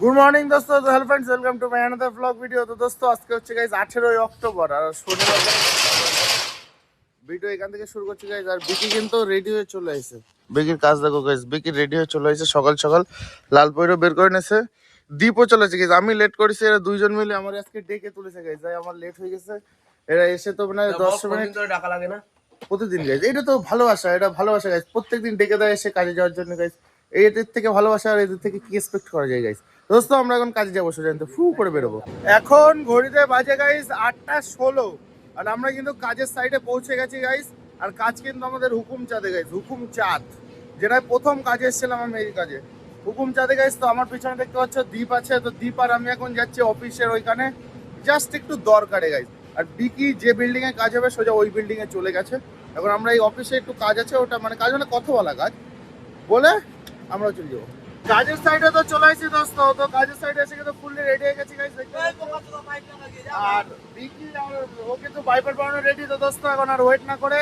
Good morning দোস্ত। তো hello friends welcome to my another blog video তো দোস্ত আজকে হচ্ছে গাইজ আঠেরোই অক্টোবর আর শনিবার ভিডিও এখান থেকে শুরু করছি গাইজ আর বিকি কিন্তু রেডি হয়ে চলে এসেছে। বিকির কাজ দেখো গাইজ বিকি রেডি হয়ে চলে এসেছে সকাল সকাল লাল পয়রও বের করে নিয়েছে। দীপও চলেছে গাইজ আমি লেট করেছি এরা দুইজন মিলে আমার আজকে ডেকে তুলেছে গাইজ তাই আমার লেট হয়ে গেছে। এরা এসে তো মানে দশ মিনিট ধরে ডাকা লাগে না? প্রতিদিন গাইজ এটা তো ভালোবাসা এটা ভালোবাসা গাইজ প্রত্যেকদিন ডেকে দেয় এসে কাজে যাওয়ার জন্য গাইজ এদের থেকে ভালোবাসা আর এদের থেকে কি এক্সপেক্ট করা যায় গাইজ দোস্ত, আমরা এখন কাজে যাব সোজান্ত ফু করে বেরোবো। এখন ঘড়িতে বাজে গাইজ আটটা ষোলো। আর আমরা কিন্তু কাজের সাইডে পৌঁছে গেছি গাইস আর কাজ কিন্তু আমাদের হুকুম চাঁদে গাইস হুকুম চাঁদ। যেটা প্রথম কাজে এসেছিলাম আমি এই কাজে। হুকুম চাঁদে গাইস তো আমার পিছনে দেখতে পাচ্ছ দ্বীপ আছে। তো দ্বীপ আর আমি এখন যাচ্ছি অফিসের ওইখানে। জাস্ট একটু দরকারে গাইস আর বিকি যে বিল্ডিং এ কাজ হবে, সোজা ওই বিল্ডিং এ চলে গেছে। এখন আমরা এই অফিসে একটু কাজ আছে, ওটা মানে কাজ মানে কথা বলা কাজ। বলে আমরা চলে যাব। কাজের সাইডে তো চলে আসছি দোস্ত, তো কাজের সাইডে এসে কিন্তু ফুললি রেডি হয়ে গেছি গাইজ দেখতে। আর বিকি আর ও কিন্তু বাইপার বানানো রেডি তো দোস্ত, এখন আর ওয়েট না করে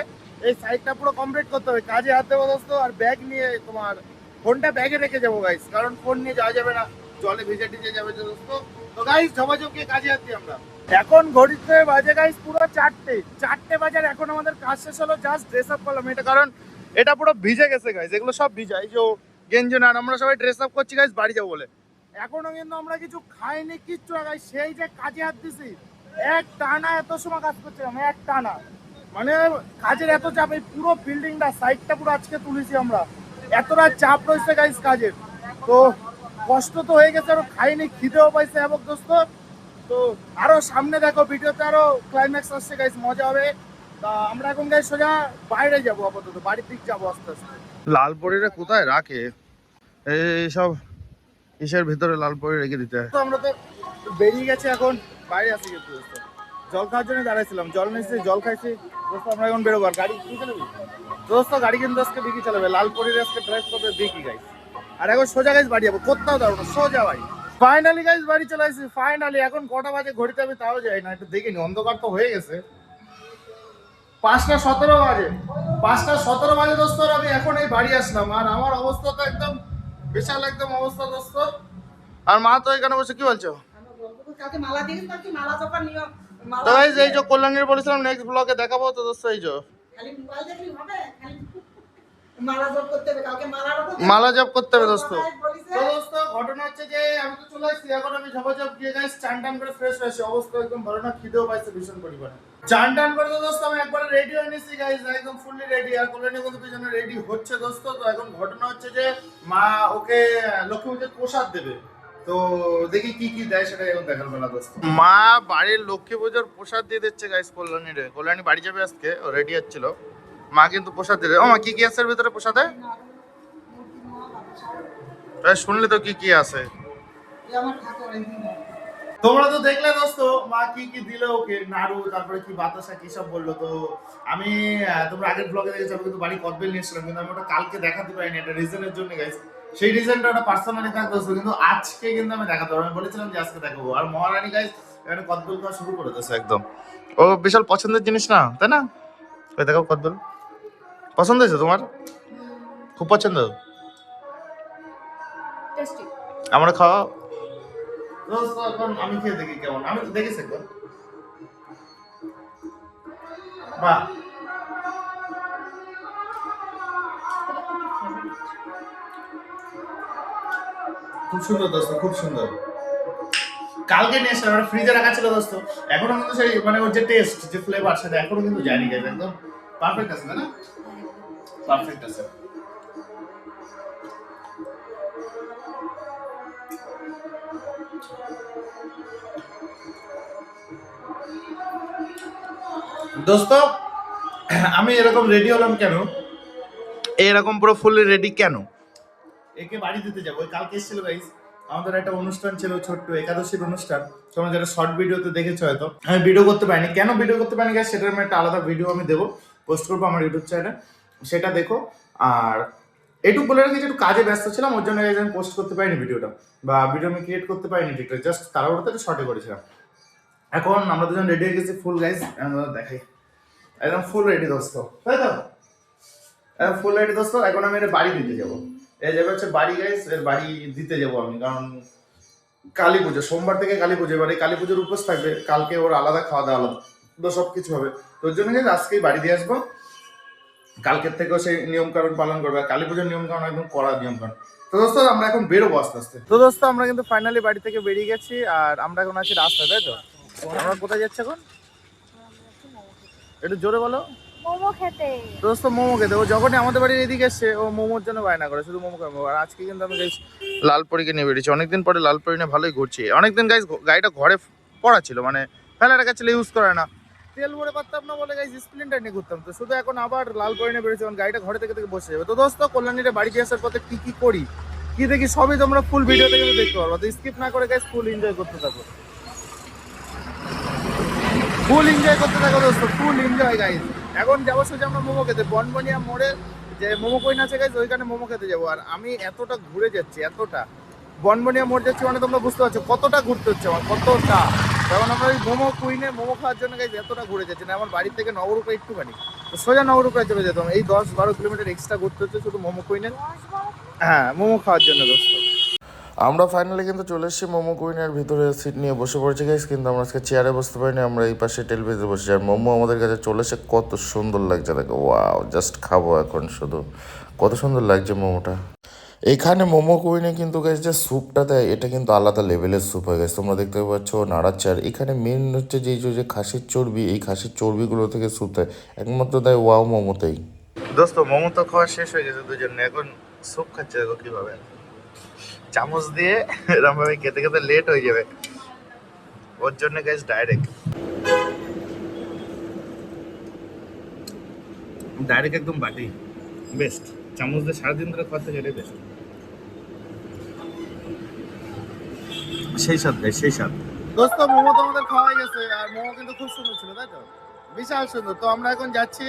এই সাইডটা পুরো কমপ্লিট করতে হবে। কাজে হাত দেবো দোস্ত, আর ব্যাগ নিয়ে তোমার ফোনটা ব্যাগে রেখে যাব গাইস কারণ ফোন নিয়ে যাওয়া যাবে না, জলে ভিজে টিজে যাবে তো দোস্ত। তো গাইস গিয়ে কাজে হাত আমরা। এখন ঘড়িতে বাজে গাইস পুরো চারটে চারটে বাজার এখন আমাদের কাজ শেষ হলো জাস্ট ড্রেস আপ করলাম। এটা কারণ এটা পুরো ভিজে গেছে গাইস এগুলো সব ভিজা, এই যে গেঞ্জন আর আমরা সবাই ড্রেস আপ করছি গাইজ বাড়ি যাব বলে। এখনও কিন্তু আমরা কিছু খাইনি, কিচ্ছু না সেই যে কাজে হাত দিছি, এক টানা এত সময় কাজ করছিলাম, এক টানা। মানে কাজের এত চাপ, এই পুরো বিল্ডিংটা সাইডটা পুরো আজকে তুলেছি আমরা। এতটা চাপ রয়েছে গাইজ কাজের। তো কষ্ট তো হয়ে গেছে, আরও খাইনি, খিদেও পাইছে এবং দোস্ত তো আরও সামনে দেখো, ভিডিওতে আরও ক্লাইম্যাক্স আসছে গাইজ মজা হবে। তা আমরা এখন গাইজ সোজা বাইরে যাব আপাতত, বাড়ির দিক যাব আস্তে আস্তে। লালপরিরা কোথায় রাখে? এইসব ইসের ভিতরে লালপরি রেখে দিতে হয়? আমরা তো বেরিয়ে গেছে এখন, বাইরে আসি কিন্তু জল খাওয়ার জন্য দাঁড়াইছিলাম। জল নিয়েছি, জল খাইছি। দোস্ত, আমরা এখন বেরোবো। আর গাড়ি কি চালাবি? দোস্ত, গাড়ি কিন্তু আজকে বিকি চালাবে। লালপরির আজকে ড্রাইভ করবে বিকি গাইস আর এখন সোজা গাইজ বাড়ি যাব। কোথাও না, সোজা ভাই ফাইনালি গাইজ বাড়ি চলে আসছি। ফাইনালি এখন কটা বাজে, ঘড়িতে আমি তাও যাই না। একটু দেখিনি, অন্ধকার তো হয়ে গেছে। পাঁচটা সতেরো বাজে। পাঁচটা সতেরো বাজে দোস্ত আমি এখন এই বাড়ি আসলাম। আর আমার অবস্থা তো একদম বিশাল একদম অবস্থা দোস্ত। আর মা তো এখানে বসে কি বলছো? তো এই যে কল্যাণীর বলেছিলাম নেক্সট ব্লগে দেখাবো তো দোস্ত এই যে। খালি মোবাইল দেখলি হবে? খালি মালা জপ করতে হবে কাউকে মালা মালা জপ করতে হবে দোস্ত। তো দোস্ত ঘটনা হচ্ছে যে আমি তো চলে আসছি এখন আমি ঝপাঝপ গিয়ে গাইস চান টান করে ফ্রেশ হয়েছি অবস্থা একদম ভালো না খিদেও পাইছে ভীষণ পরিমাণে। চান টান করে তো দোস্ত আমি একবার রেডি হয়ে নিয়েছি গাইস একদম ফুললি রেডি আর কল্যাণী কিন্তু পিছনে রেডি হচ্ছে দোস্ত। তো এখন ঘটনা হচ্ছে যে মা ওকে লক্ষ্মী পুজোর প্রসাদ দেবে। তো দেখি কি কি দেয় সেটা এখন দেখার বেলা দোস্ত। মা বাড়ির লক্ষ্মী পুজোর প্রসাদ দিয়ে দিচ্ছে গাইস কল্যাণী রে কল্যাণী বাড়ি যাবে আজকে ও রেডি হচ্ছিল। মা কিন্তু প্রসাদ দিলে। ও মা, কি কি আছে এর ভিতরে প্রসাদে? শুনলে তো কি কি আছে। তোমরা তো দেখলে দোস্ত, মা কি কি দিল ওকে, নাড়ু, তারপরে কি বাতাসা, কি সব বলল। তো আমি তোমরা আগের ব্লগে দেখেছ, আমি কিন্তু বাড়ি কদবেল নিয়েছিলাম কিন্তু আমি ওটা কালকে দেখাতে পারিনি, একটা রিজনের জন্য গাইস সেই রিজনটা ওটা পার্সোনালি থাকতো কিন্তু আজকে কিন্তু আমি দেখাতে পারব আমি বলেছিলাম যে আজকে দেখাবো। আর মহারানী গাইস এখানে কদবেল খাওয়া শুরু করে দিয়েছে একদম। ও বিশাল পছন্দের জিনিস না, তাই না? ওই দেখো কদবেল। পছন্দ হয়েছে তোমার? খুব পছন্দ? আমরা খাওয়া দোস্ত এখন আমি খেয়ে দেখি কেমন। আমি তো দেখেছি একবার বাহ খুব সুন্দর দোস্ত খুব সুন্দর। কালকে নিয়ে এসে ফ্রিজে রাখা ছিল দোস্ত। এখনও কিন্তু সেই মানে ওর যে টেস্ট যে ফ্লেভার সেটা এখনও কিন্তু জানি গেছে একদম পারফেক্ট আছে না? পারফেক্ট আছে। দোস্ত আমি এরকম রেডি হলাম কেন? এরকম পুরো ফুললি রেডি কেন? একে বাড়ি দিতে যাব। ওই কালকে এসেছিল গাইস আমাদের একটা অনুষ্ঠান ছিল ছোট্ট একাদশীর অনুষ্ঠান। তোমরা যেটা শর্ট ভিডিওতে দেখেছ হয়তো আমি ভিডিও করতে পারিনি। কেন ভিডিও করতে পারিনি গাইস সেটার আমি একটা আলাদা ভিডিও আমি দেবো পোস্ট করব আমার ইউটিউব চ্যানেলে সেটা দেখো। আর এটুকু বলে রাখি যে একটু কাজে ব্যস্ত ছিলাম, ওর জন্য আমি পোস্ট করতে পারিনি ভিডিওটা বা ভিডিও আমি ক্রিয়েট করতে পারিনি ঠিকঠাক জাস্ট তাড়াহুড়োতে একটু শর্টে করেছিলাম। এখন আমরা দুজন রেডি হয়ে গেছি ফুল গাইজ দেখাই। একদম ফুল রেডি দোস্ত, তাই তো? ফুল রেডি দোস্ত, এখন আমি এটা বাড়ি দিতে যাব। এই যাবে হচ্ছে বাড়ি গাইজ এর বাড়ি দিতে যাব আমি, কারণ কালী পুজো, সোমবার থেকে কালী পুজো, এবার কালী পুজোর উপোস থাকবে, কালকে ওর আলাদা খাওয়া দাওয়া, আলাদা সব কিছু হবে। তোর জন্য আজকেই বাড়ি দিয়ে আসব। কালকের থেকেও সেই নিয়ম কানুন পালন করবে কালী পুজোর নিয়ম কানুন একদম কড়া নিয়ম কানুন তো দোস্ত আমরা এখন বেরোবো আস্তে আস্তে। তো দোস্ত আমরা কিন্তু ফাইনালি বাড়ি থেকে বেরিয়ে গেছি আর আমরা এখন আছি রাস্তায় তাই তো? আমরা কোথায় যাচ্ছি এখন? একটু জোরে বলো। মোমো খেতে। দোস্ত মোমো খেতে। ও যখনই আমাদের বাড়ির এদিকে এসছে ও মোমোর জন্য বায়না করে শুধু মোমো খাব। আর আজকে কিন্তু আমি গাইস লালপরিকে নিয়ে বেরিয়েছি। অনেকদিন পরে লালপরি নিয়ে ভালোই ঘুরছি। অনেকদিন গাইস গাড়িটা ঘরে পড়া ছিল মানে ফেলার কাছে ইউজ করে না। তেল ভরে পারতাম না বলে গাইস স্প্লেন্ডার নিয়ে ঘুরতাম। তো শুধু এখন আবার লালপরি নিয়ে বেরিয়েছি কারণ গাড়িটা ঘরে থেকে থেকে বসে যাবে। তো দোস্ত কল্যাণীরে বাড়িতে আসার পথে কি কি করি? কি দেখি সবই তোমরা ফুল ভিডিওতে কিন্তু দেখতে পারব। তো স্কিপ না করে গাইস ফুল এনজয় করতে থাকো। ফুল এনজয় করতে থাকো দোস্ত ফুল এনজয় গাইস এখন যাব সোজা আমরা মোমো খেতে। বনবনিয়া মোড়ে যে মোমো কইন আছে গাইস ওইখানে মোমো খেতে যাব। আর আমি এতটা ঘুরে যাচ্ছি, এতটা। বনবনিয়া মোড় যাচ্ছি মানে তোমরা বুঝতে পারছ কতটা ঘুরতে হচ্ছে আমার, কতটা। যেমন আমরা ওই মোমো কুইনে মোমো খাওয়ার জন্য গাইস এতটা ঘুরে যাচ্ছি না, আমার বাড়ি থেকে নগরূপে একটুখানি। তো সোজা নগরূপে চলে যেতাম। এই দশ বারো কিলোমিটার এক্সট্রা ঘুরতে হচ্ছে শুধু মোমো কুইনের হ্যাঁ মোমো খাওয়ার জন্য দোস্ত। আমরা ফাইনালি কিন্তু চলে এসেছি মোমো কুইনের ভিতরে সিট নিয়ে বসে পড়েছি গাইস কিন্তু আমরা আজকে চেয়ারে বসতে পারিনি, আমরা এই পাশে টেলিভিশনে বসেছি। আর মোমো আমাদের কাছে চলে এসে কত সুন্দর লাগছে, দেখো ওয়াও জাস্ট খাব এখন শুধু। কত সুন্দর লাগছে মোমোটা। এখানে মোমো কুইনে কিন্তু গেছে যে স্যুপটা দেয়, এটা কিন্তু আলাদা লেভেলের স্যুপ হয়ে গেছে তোমরা দেখতে পাচ্ছ নাড়াচ্ছে আর এখানে মেন হচ্ছে যে যে খাসির চর্বি, এই খাসির চর্বিগুলো থেকে স্যুপ দেয়। একমাত্র দেয় ওয়াও মোমোতেই। দোস্ত, মোমো তো খাওয়া শেষ হয়ে গেছে দুজনে। এখন স্যুপ খাচ্ছে দেখো কীভাবে। চামচ দিয়ে এরকম ভাবে খেতে খেতে লেট হয়ে যাবে। ওর জন্য গাইস ডাইরেক্ট ডাইরেক্ট একদম বাটি। বেস্ট চামচ দিয়ে সারাদিন ধরে খাওয়া থেকে এটাই বেস্ট সেই স্বাদ সেই স্বাদ। দোস্ত মোমো তো আমাদের খাওয়া হয়ে গেছে আর মোমো কিন্তু খুব সুন্দর ছিল তাই তো? বিশাল সুন্দর। তো আমরা এখন যাচ্ছি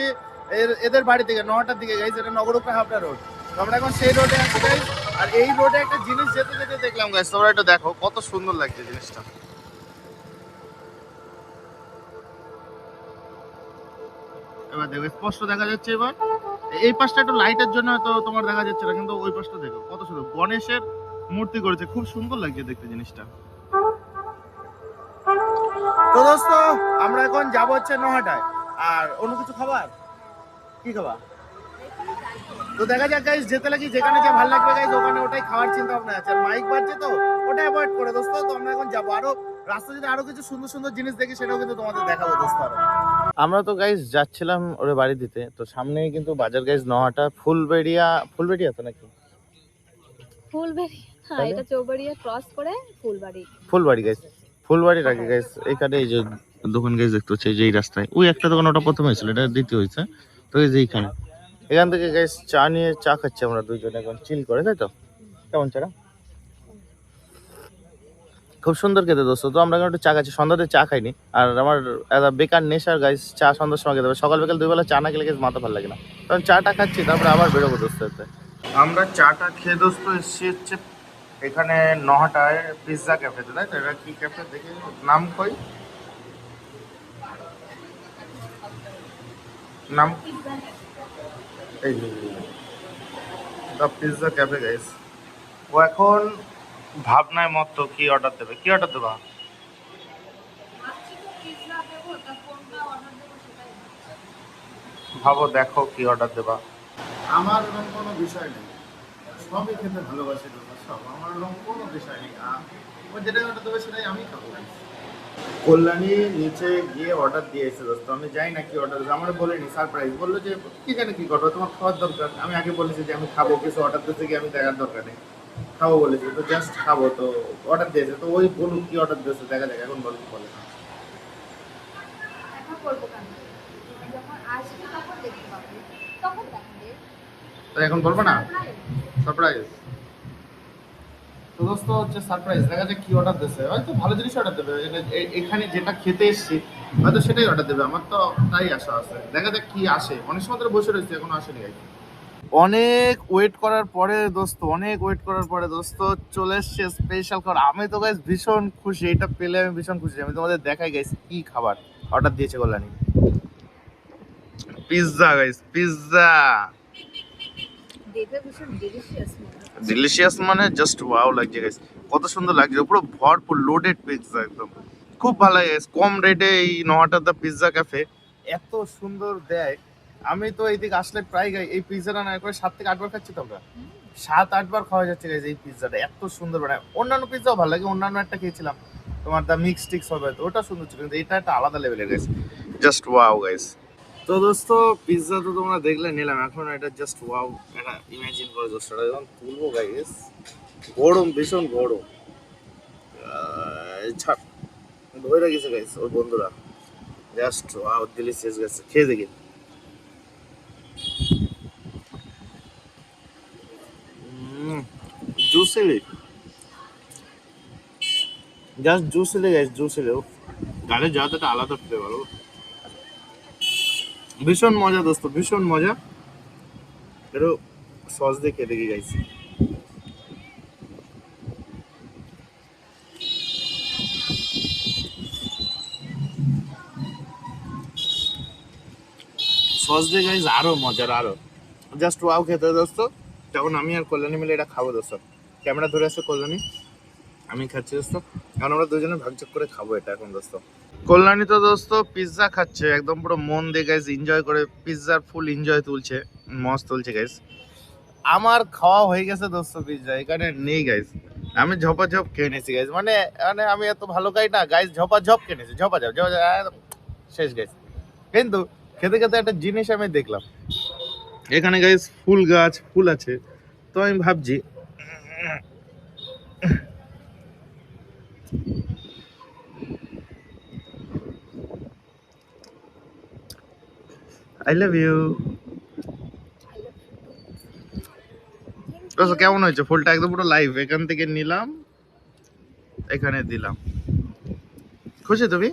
এর এদের বাড়ি থেকে নটার দিকে গাইস এটা নগরূপে হাবড়া রোড তো আমরা এখন সেই রোডে আছি গাইস আর এই রোডে একটা জিনিস যেতে যেতে দেখলাম গাইস তোমরা একটু দেখো কত সুন্দর লাগছে জিনিসটা। এবার দেখো স্পষ্ট দেখা যাচ্ছে এবার। এই পাশটা একটু লাইটের জন্য হয়তো তোমার দেখা যাচ্ছে না, কিন্তু ওই পাশটা দেখো, কত সুন্দর। গণেশের মূর্তি করেছে, খুব সুন্দর লাগছে দেখতে জিনিসটা। তো দোস্ত, আমরা এখন যাব হচ্ছে নহাটায়। আর অন্য কিছু খাবার? কি খাবার তো দেখা যাক গাইস যেতে লাগি, যেখানে যা ভালো লাগবে গাইস ওখানে ওটাই খাওয়ার চিন্তা ভাবনা আছে। আর মাইক বাজছে তো, ওটা অ্যাভয়েড করে, দোস্ত। তো আমরা এখন যাব। আরও রাস্তা যদি আরও কিছু সুন্দর সুন্দর জিনিস দেখি, সেটাও কিন্তু তোমাদের দেখাবো, দোস্ত, আরও। আমরা তো গাইস যাচ্ছিলাম ওরে বাড়ি দিতে তো সামনেই কিন্তু বাজার গাইস নহাটা ফুলবেড়িয়া ফুলবেড়িয়া তো নাকি? হ্যাঁ এটা চৌবাড়িয়া ক্রস করে ফুলবাড়ি। ফুলবাড়ি গাইস ফুলবাড়ি রাখি গাইস এখানে এই যে দোকান দেখতে হচ্ছে এই যে রাস্তায়। ওই একটা দোকান ওটা প্রথমে হয়েছিল এটা দ্বিতীয় হয়েছে তো এই যে এইখানে। এখান থেকে চা নিয়ে চা খাচ্ছি আমরা দুইজনে এখন চিল করে তাই তো? কেমন চাটা খুব সুন্দর খেতে দোস্ত। তো আমরা একটু চা খাচ্ছি। সন্ধ্যাতে চা খাইনি। আর আমার বেকার নেশার গাইস চা সন্ধ্যার সময় খেতে হবে। সকাল বিকাল দুই বেলা চা না খেলে মাথা ভালো লাগে না। কারণ চাটা খাচ্ছি, তারপরে আবার বেরোবো দোস্ত আমরা চাটা খেয়ে দোস্ত এসছি হচ্ছে এখানে নহাটায় পিৎজা ক্যাফেতে তাই তো? এটা কি ক্যাফে দেখি। নাম কই? নাম? এই দ্য পিৎজা ক্যাফে গাইস ও এখন ভাবনায় মত কি অর্ডার দেবে? কি অর্ডার দেবা? ভাবো, দেখো কি অর্ডার দেবা। আমার এরকম কোনো বিষয় নেই। সবই খেতে ভালোবাসি সব। আমার এরকম কোনো বিষয় নেই। যেটা অর্ডার দেবে সেটাই আমি খাব। কল্যাণী নিচে গিয়ে অর্ডার দিয়ে এসে দোস্ত, আমি যাই না কি অর্ডার দেবে। আমার বলিনি সারপ্রাইজ বলল যে, কি জানি কি করব তোমার খাওয়ার দরকার। আমি আগে বলেছি যে আমি খাব, কিছু অর্ডার দিতে গিয়ে আমি দেখার দরকার নেই। খাব বলেছি তো জাস্ট খাব তো অর্ডার দিয়েছে তো ওই বলুক কি অর্ডার দিয়েছে দেখা যাক এখন বলুন বলে। এখন তো বলব না? সারপ্রাইজ তো দোস্ত হচ্ছে সারপ্রাইজ দেখা যাক কি অর্ডার দিয়েছে। হয়তো ভালো জিনিস অর্ডার দেবে। এখানে যেটা খেতে এসেছি হয়তো সেটাই অর্ডার দেবে। আমার তো তাই আশা আছে। দেখা যাক কি আসে। অনেক সময় ধরে বসে রয়েছে এখনও আসেনি গাইস অনেক ওয়েট করার পরে দোস্ত অনেক ওয়েট করার পরে দোস্ত চলে এসছে স্পেশাল খাবার। আমি তো গাইস ভীষণ খুশি এটা পেলে আমি ভীষণ খুশি। আমি তোমাদের দেখাই গাইস কি খাবার। অর্ডার দিয়েছে Kalyani. Pizza guys pizza delicious মানে জাস্ট ওয়াও লাগছে গাইস কত সুন্দর লাগছে পুরো ভরপুর লোডেড পিৎজা একদম। খুব ভালো লাগে কম রেটে এই নহাটার দা পিৎজা ক্যাফে এত সুন্দর দেয়। আমি তো এইদিকে আসলে প্রায় গাই এই পিৎজাটা না করে সাত থেকে আটবার খাচ্ছি তো আমরা। সাত, আটবার খাওয়া যাচ্ছে guys এই পিৎজাটা। এত সুন্দর বানায়। অন্যান্য পিৎজাও ভালো লাগে। অন্যান্য একটা খেয়েছিলাম। তোমার দা মিক্স টিক্স হবে তো ওটা সুন্দর ছিল, কিন্তু এটা একটা আলাদা লেভেলের গাইস জাস্ট ওয়াও গাইস তো দোস্ত পিৎজা তো তোমরা দেখলে, নিলাম। এখন এটা জাস্ট ওয়াও এটা ইমাজিন করে দোস্ত। এটা যখন তুলবো গাইস গরম, ভীষণ গরম। ছাড় ধরে গেছে গাইস ওর বন্ধুরা। জাস্ট ওয়াও ডিলিশিয়াস গেছে খেয়ে দেখি। জুসিলি জাস্ট আলাদা ভীষণ মজা দোস্ত ভীষণ মজা। একটু সস দিয়ে খেয়ে দেখি সস দিয়ে গাইস আরও মজার, আরও। জাস্ট ওয়াও খেতে, দোস্ত। তখন আমি আর কল্যাণী মিলে এটা খাব, দোস্ত। ক্যামেরা ধরে আসছে কল্যাণী। আমি খাচ্ছি, দোস্ত। কারণ আমরা দুজনে ভাগযোগ করে খাব এটা এখন, দোস্ত। কল্যাণী তো, দোস্ত পিৎজা খাচ্ছে। একদম পুরো মন দিয়ে গাইস এনজয় করে পিৎজার ফুল এনজয় তুলছে। মস্ত তুলছে গাইস আমার খাওয়া হয়ে গেছে, দোস্ত পিৎজা এখানে নেই গাইস আমি ঝপাঝপ খেয়ে নিয়েছি গাইস মানে মানে আমি এত ভালো খাই না। গাইস ঝপাঝপ খেয়ে নিয়েছি। ঝপাঝপ একদম শেষ গাইস কিন্তু খেতে খেতে একটা জিনিস আমি দেখলাম। এখানে গাইস ফুল গাছ, ফুল আছে। তো আমি ভাবছি আই লাভ ইউ কেমন হয়েছে? ফুলটা একদম পুরো লাইভ এখান থেকে নিলাম, এখানে দিলাম। খুশি তুমি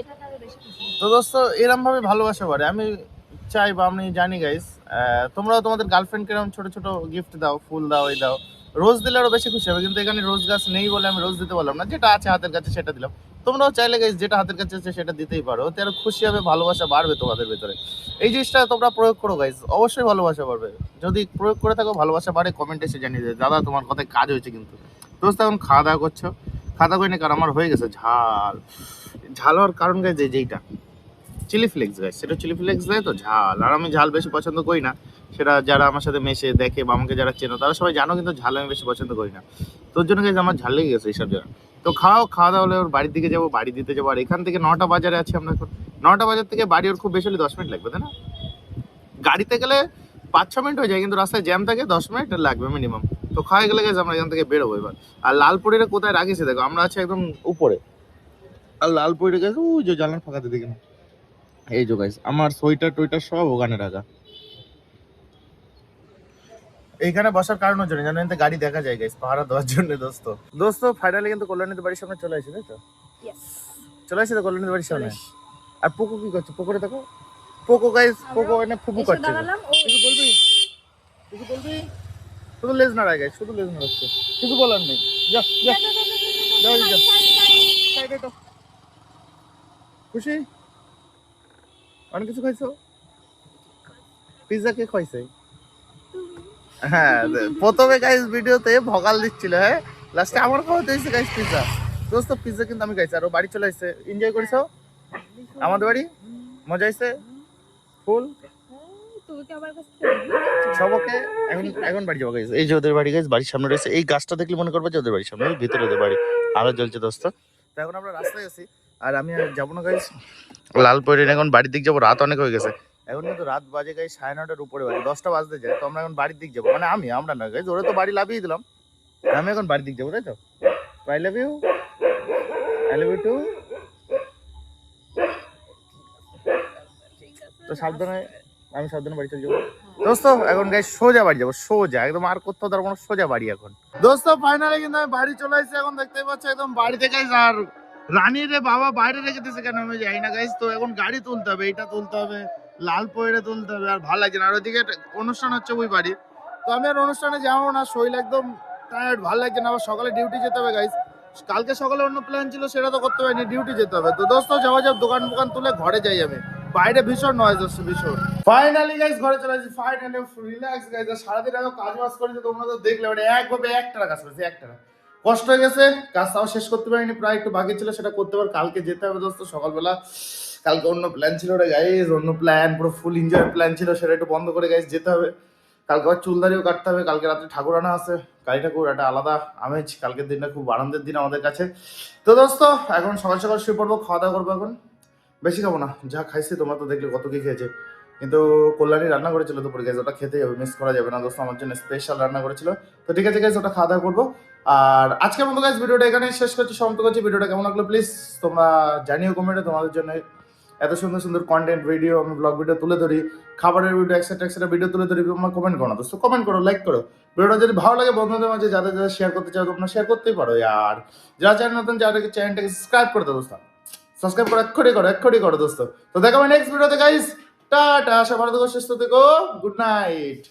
এটা তাহলে বেশি খুশি তো দোস্ত এরম ভাবে ভালোবাসা পারে আমি চাই বা আমি জানি গাইস তোমরাও তোমাদের গার্লফ্রেন্ড কীরকম ছোট ছোট গিফট দাও, ফুল দাও, এই দাও। রোজ দিলে আরও বেশি খুশি হবে, কিন্তু এখানে রোজ গাছ নেই বলে আমি রোজ দিতে পারলাম না। যেটা আছে হাতের কাছে সেটা দিলাম। তোমরাও চাইলে গাইস যেটা হাতের কাছে আছে সেটা দিতেই পারো। ওতে আরও খুশি হবে, ভালোবাসা বাড়বে তোমাদের ভেতরে। এই জিনিসটা তোমরা প্রয়োগ করো গাইস অবশ্যই ভালোবাসা বাড়বে। যদি প্রয়োগ করে থাকো, ভালোবাসা বাড়ে কমেন্টে এসে জানিয়ে দেয় দাদা, তোমার কথায় কাজ হয়েছে কিন্তু। দোস্ত, এখন খাওয়া দাওয়া করছ? খাওয়া দাওয়া করিনি কারণ আমার হয়ে গেছে ঝাল। ঝাল হওয়ার কারণ গাইজ যেইটা। চিলি ফ্লেক্স গাইজ সেটা চিলি ফ্লেক্স দেয় তো ঝাল। আর আমি ঝাল বেশি পছন্দ করি না। সেটা যারা আমার সাথে মেশে, দেখে বা আমাকে যারা চেনো, তারা সবাই জানো কিন্তু ঝাল আমি বেশি পছন্দ করি না। তোর জন্য গাইজ আমার ঝাল লেগে গেছে এইসব জায়গা তো খাওয়াও খাওয়া দাওয়া হলে ওর বাড়ির দিকে যাব, বাড়ি দিতে যাব। আর এখান থেকে নটা বাজারে আছি আমরা এখন। নটা বাজার থেকে বাড়ি ওর খুব বেশি হলে দশ মিনিট লাগবে, তাই না? গাড়িতে গেলে পাঁচ ছ মিনিট হয়ে যায়, কিন্তু রাস্তায় জ্যাম থাকে, দশ মিনিট লাগবে মিনিমাম তো খাওয়া গেলে গেছে আমরা এখান থেকে বেরোবো এবার। আর লালপুরের কোথায় রাখিছে দেখো, আমরা আছি একদম উপরে। আর লালপুরের গেছে ওই যে জানলার ফাঁকাতে দিকে না এই যে গাইস আমার সোয়েটার টোয়েটার সব ওখানে রাখা। এইখানে বসার কারণ হচ্ছে না জানেন তো গাড়ি দেখা যায় গাইস পাহারা দেওয়ার জন্য দোস্ত। দোস্ত ফাইনালি কিন্তু কল্যাণীতে বাড়ির সামনে চলে আসে তাই তো? চলে আসে তো কল্যাণীতে বাড়ির সামনে? আর পোকো কি করছে? পোকোরে দেখো। পোকো গাইস পোকো এনে ফুপু করছে। কিছু বলবি? কিছু বলবি? শুধু লেজ নাড়ায় গাইস শুধু লেজ নাড়াচ্ছে কিছু বলার নেই। যা যা। যাও, যাও। সাইডে তো। খুশি? অনেক কিছু খাইছো? পিৎজা কে খাইছে হ্যাঁ প্রথমে গাইস ভিডিওতে ভগাল দিচ্ছিল হ্যাঁ? লাস্টে আমার খাওয়াতে হয়েছে গাইস দোস্ত পিৎজা কিন্তু আমি খাইছি, আর বাড়ি চলে আসছে। এনজয় করেছ? আমাদের বাড়ি? মজা হয়েছে? ফুল? সবকে? এখন এখন এই বাড়ি গাইস বাড়ির সামনে এই গাছটা মনে করবে বাড়ির সামনে বাড়ি। জ্বলছে দোস্ত। এখন আমরা রাস্তায় আছি। আর আমি আর যাব না গাইস লালপুরে এখন বাড়ির দিক যাব রাত অনেক হয়ে গেছে। এখন কিন্তু রাত বাজে গাই সাড়ে নটার উপরে বাজে দশটা বাজতে যায় তো আমরা এখন বাড়ির দিক যাব। মানে আমি আমরা না গাইস ওরা তো বাড়ি লাভিয়ে দিলাম। আমি এখন বাড়ির দিক যাব তাই তো? I love you I love you too তো সাবধানে আমি সাবধানে বাড়ি চলে যাব। দোস্ত এখন গাই সোজা বাড়ি যাব সোজা। একদম আর কোথাও তার কোনো সোজা বাড়ি এখন। দোস্ত ফাইনালি কিন্তু আমি বাড়ি চলে আসছি এখন দেখতে পাচ্ছি একদম বাড়িতে গাইস আর রানীর রে বাবা, বাইরে রেখে দিয়েছে কেন? আমি যাই না গাইস তো এখন গাড়ি তুলতে হবে, এটা তুলতে হবে, লাল পয়রে তুলতে হবে, আর ভালো লাগছে না। আর ওইদিকে অনুষ্ঠান হচ্ছে ওই বাড়ি তো আমি আর অনুষ্ঠানে যাব না, শরীর একদম টায়ার্ড ভালো লাগছে না। আবার সকালে ডিউটি যেতে হবে গাইস কালকে সকালে অন্য প্ল্যান ছিল, সেটা তো করতে পারিনি ডিউটি যেতে হবে। তো দোস্ত যাওয়া যাক দোকান ফোকান তুলে ঘরে যাই আমি। বাইরে ভীষণ নয়েজ হচ্ছে, ভীষণ। ফাইনালি গাইস ঘরে চলে আসছি ফাইনালি রিল্যাক্স গাইস সারাদিন আগে কাজ বাজ করেছি তোমরা তো দেখলে মানে একভাবে একটা কাজ করেছি একটা কষ্ট হয়ে গেছে কাজটাও শেষ করতে পারিনি, প্রায় একটু বাকি ছিল, সেটা করতে পার। কালকে যেতে হবে দোস্ত, সকালবেলা। কালকে অন্য প্ল্যান ছিল রে গাইজ অন্য প্ল্যান পুরো ফুল এনজয় প্ল্যান ছিল, সেটা একটু বন্ধ করে গাইজ যেতে হবে। কালকে আবার চুলদারিও কাটতে হবে, কালকে রাত্রে ঠাকুর আনা আছে, কালী ঠাকুর, একটা আলাদা আমেজ। কালকের দিনটা খুব আনন্দের দিন আমাদের কাছে। তো দোস্ত, এখন সকাল সকাল শুয়ে পড়ব, খাওয়া দাওয়া করব এখন। বেশি খাব না, যা খাইছি তোমরা তো দেখলে কত কি খেয়েছে। কিন্তু কল্যাণী রান্না করেছিল দুপুরে গেছে ওটা খেতেই হবে মিস করা যাবে না। দোস্ত, আমার জন্য স্পেশাল রান্না করেছিল। তো ঠিক আছে গেছে ওটা খাওয়া দাওয়া করব। আর আজকের মতো গাইজ ভিডিওটা এখানে শেষ করছি, সমাপ্ত করছি। ভিডিওটা কেমন লাগল প্লিজ তোমরা জানিও কমেন্টে তোমাদের জন্য এত সুন্দর সুন্দর কন্টেন্ট ভিডিও আমি ব্লগ ভিডিও তুলে ধরি। খাবারের ভিডিও একসাথে একসাথে ভিডিও তুলে ধরি, তোমরা কমেন্ট করো দোস্ত কমেন্ট করো লাইক করো। ভিডিওটা যদি ভালো লাগে, বন্ধুদের মাঝে যাদের যাদের শেয়ার করতে চাও, তোমরা শেয়ার করতেই পারো। আর যারা চ্যানেল নতুন যাদেরকে চ্যানেলটাকে সাবস্ক্রাইব করে দাও, দোস্ত। সাবস্ক্রাইব করো, এক্ষুনি করো এক্ষুনি করো, দোস্ত। তো দেখাবো নেক্সট ভিডিওতে গাইস টাটা সবাই ভালো থেকো সুস্থ থেকো গুড নাইট